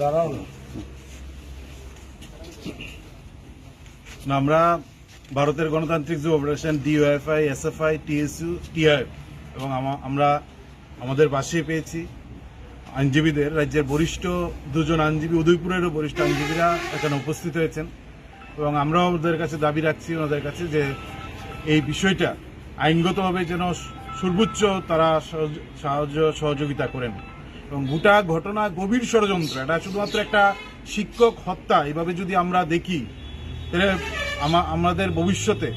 দাঁড়াও আমরা ভারতের গণতান্ত্রিক যুব federation DYFI SFI TSU TIF এবং আমরা আমাদের পাশে পেয়েছি আইনজীবীদের, রাজ্যের বরিষ্ঠ দুজন আইনজীবী, উদয়পুরেরও বরিষ্ঠ আইনজীবীরা এখানে উপস্থিত হয়েছেন। এবং আমরাও ওদের কাছে দাবি রাখছি, ওনাদের কাছে যে এই বিষয়টা আইনগতভাবে যেন সর্বোচ্চ তারা সাহায্য সহযোগিতা করেন। এবং গোটা ঘটনা গভীর ষড়যন্ত্র। এটা শুধুমাত্র একটা শিক্ষক হত্যা, এভাবে যদি আমরা দেখি, তাহলে আমাদের ভবিষ্যতে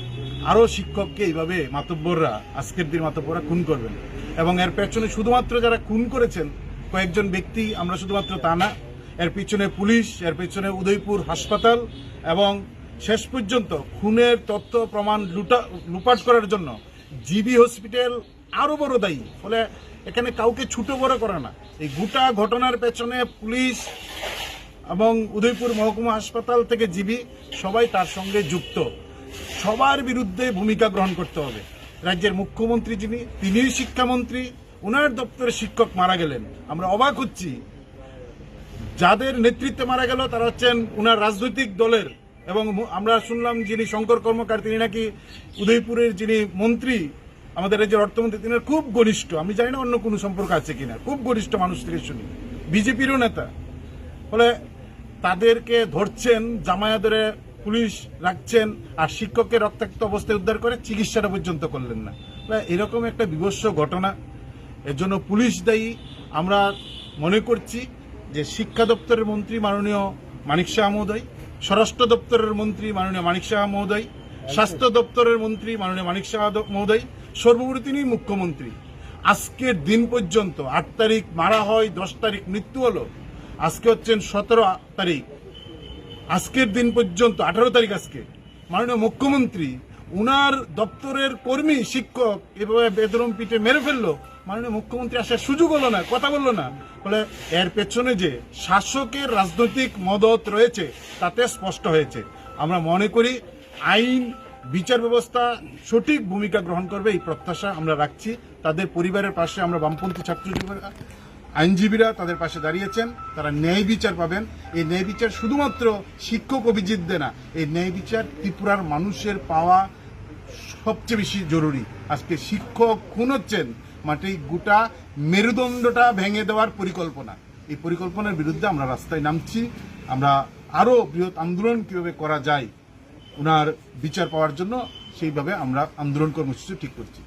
আরও শিক্ষককে এইভাবে মাতব্বররা, আজকের দিন মাতব্বররা খুন করবেন। এবং এর পেছনে শুধুমাত্র যারা খুন করেছেন, কয়েকজন ব্যক্তি আমরা শুধুমাত্র তা না, এর পিছনে পুলিশ, এর পিছনে উদয়পুর হাসপাতাল, এবং শেষ পর্যন্ত খুনের তথ্য প্রমাণ লুটা লুপাট করার জন্য জিবি হসপিটাল আরও বড় দায়ী। ফলে এখানে কাউকে ছোট বড় করে না। এই গোটা ঘটনার পেছনে পুলিশ এবং উদয়পুর মহকুমা হাসপাতাল থেকে জিবি সবাই তার সঙ্গে যুক্ত। সবার বিরুদ্ধে ভূমিকা গ্রহণ করতে হবে। রাজ্যের মুখ্যমন্ত্রী যিনি, তিনিই শিক্ষামন্ত্রী ওনার দপ্তরে শিক্ষক মারা গেলেন। আমরা অবাক হচ্ছি। যাদের নেতৃত্বে মারা গেল, তারা হচ্ছেন ওনার রাজনৈতিক দলের এবং আমরা শুনলাম যিনি শঙ্কর কর্মকার, তিনি নাকি উদয়পুরের যিনি মন্ত্রী, আমাদের রাজ্যের অর্থমন্ত্রী, তিনি খুব ঘনিষ্ঠ। আমি জানি না অন্য কোনো সম্পর্ক আছে কিনা। খুব ঘনিষ্ঠ মানুষ থেকে শুনি। বিজেপিরও নেতা। ফলে তাদেরকে ধরছেন জামায়া পুলিশ রাখছেন, আর শিক্ষককে রক্তাক্ত অবস্থায় উদ্ধার করে চিকিৎসাটা পর্যন্ত করলেন না। এরকম একটা বিভৎস ঘটনা। এর জন্য পুলিশ দায়ী। আমরা মনে করছি যে শিক্ষা দপ্তরের মন্ত্রী মাননীয় মানিক শাহ মহোদয় স্বরাষ্ট্র দপ্তরের মন্ত্রী মাননীয় মানিক শাহ মহোদয়, স্বাস্থ্য দপ্তরের মন্ত্রী মাননীয় মানিক শাহ মহোদয়, সর্বোপরি তিনি মুখ্যমন্ত্রী। আজকের দিন পর্যন্ত আট তারিখ মারা হয়, দশ তারিখ মৃত্যু হলো, আজকে হচ্ছেন সতেরো তারিখ। আজকের দিন পর্যন্ত, আঠারো তারিখ আজকে, মাননীয় মুখ্যমন্ত্রী উনার দপ্তরের কর্মী, শিক্ষক, এভাবে বেদরম পিঠে মেরে ফেলল। মাননীয় মুখ্যমন্ত্রী আসার সুযোগ হলো না, কথা বলল না। ফলে এর পেছনে যে শাসকের রাজনৈতিক মদত রয়েছে, তাতে স্পষ্ট হয়েছে। আমরা মনে করি আইন, বিচার ব্যবস্থা সঠিক ভূমিকা গ্রহণ করবে, এই প্রত্যাশা আমরা রাখছি। তাদের পরিবারের পাশে আমরা বামপন্থী ছাত্রজীবীরা আইনজীবীরা তাদের পাশে দাঁড়িয়েছেন, তারা ন্যায় বিচার পাবেন। এই ন্যায় বিচার শুধুমাত্র শিক্ষক অভিজিৎ দে না, এই ন্যায় বিচার ত্রিপুরার মানুষের পাওয়া সবচেয়ে বেশি জরুরি। আজকে শিক্ষক খুন হচ্ছেন মাঠে গোটা মেরুদণ্ডটা ভেঙে দেওয়ার পরিকল্পনা। এই পরিকল্পনার বিরুদ্ধে আমরা রাস্তায় নামছি, আমরা আরও বৃহৎ আন্দোলন কীভাবে করা যায় ওনার বিচার পাওয়ার জন্য সেইভাবে আমরা আন্দোলন কর্মসূচি ঠিক করছি।